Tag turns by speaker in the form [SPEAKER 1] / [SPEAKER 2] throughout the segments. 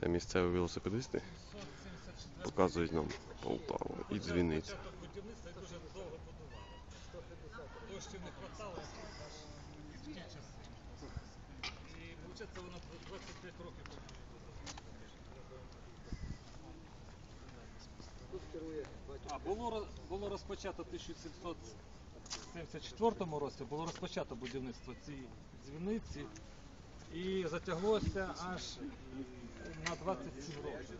[SPEAKER 1] Це місцеві велосипедисти показують нам Полтаву і дзвіниця.
[SPEAKER 2] Коштів не хватало в ті часи. І виходить, вона 25 років а, було, було розпочато в 1774 році, було розпочато будівництво цієї дзвіниці і затяглося аж на 27 років.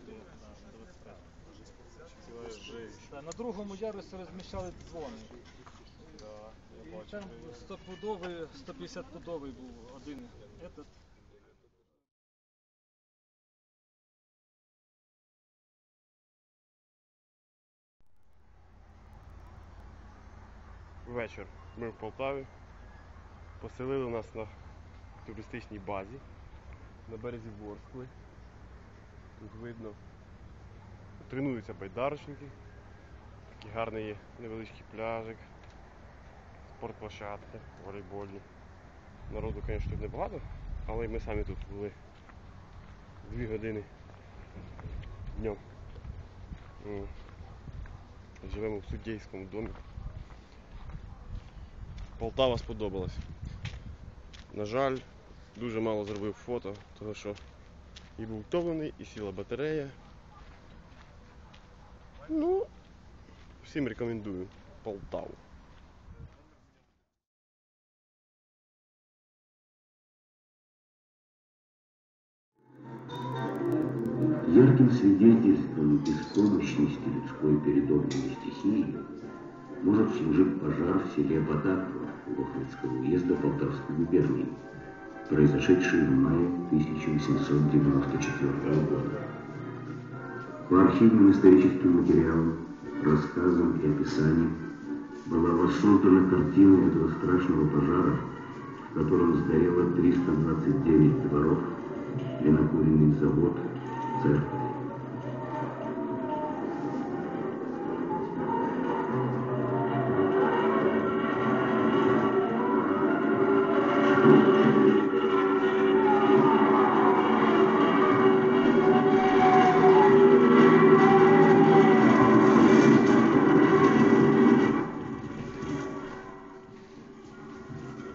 [SPEAKER 2] Да, на другому ярусі розміщали дзвони. 100-пудовий, 150-пудовий був один. Этот.
[SPEAKER 1] Вечір. Ми в Полтаві. Поселили нас на туристичній базі на березі Ворскли. Тут видно. Тренуються байдарочники. Такий гарний є невеличкий пляжик, спортплощадки, волейбольні. Народу, звісно, тут небагато, але ми самі тут були дві години днем. Живемо в суддейському домі. Полтава сподобалась. На жаль, дуже мало зробив фото, тому що і був втомлений, і сіла батарея. Ну, всім рекомендую Полтаву.
[SPEAKER 3] Ярким свидетельством беспомощности людской перед огненной стихией может служить пожар в селе Батаково Лохвицкого уезда Полтавской губернии, произошедший в мае 1894 года. По архивным историческим материалам, рассказам и описаниям была воссоздана картина этого страшного пожара, в котором сгорело 329 дворов, винокуренный завод, церковь.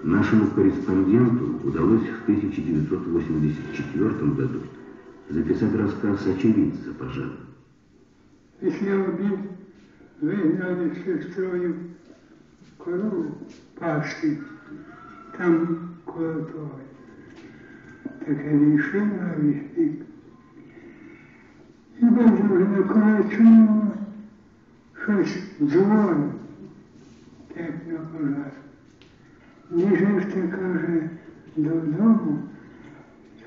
[SPEAKER 3] Нашему корреспонденту удалось в 1984 году записать рассказ очевидца пожара.
[SPEAKER 4] Після обід вигнали з сестрою корову пасти там коло того. Таке війшли на вісник. І бачу вже на колечому щось дзвонить, як на пожар. Біжиш ти, каже, додому,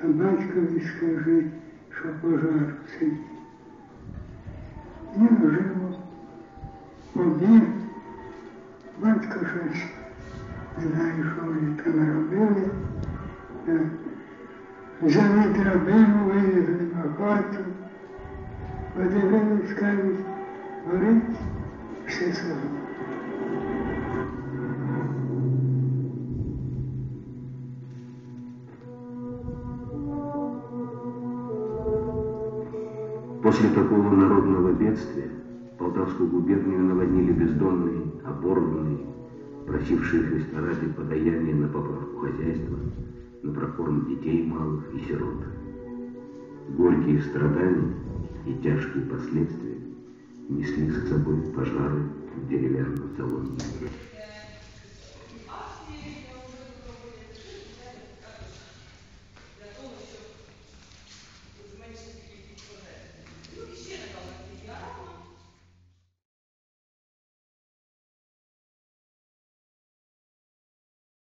[SPEAKER 4] а батькові скажи, що пожар цей. Я живу, побіг, батько щось, не знаю, що вони там робили. Е, Взяли драбину, вивезли на хату, подивились, кажуть, горить все село.
[SPEAKER 3] После такого народного бедствия Полтавскую губернию наводнили бездомные, оборванные, просившие Христа ради подаяния на поправку хозяйства, на прокорм детей малых и сирот. Горькие страдания и тяжкие последствия несли с собой пожары в деревянном салоне.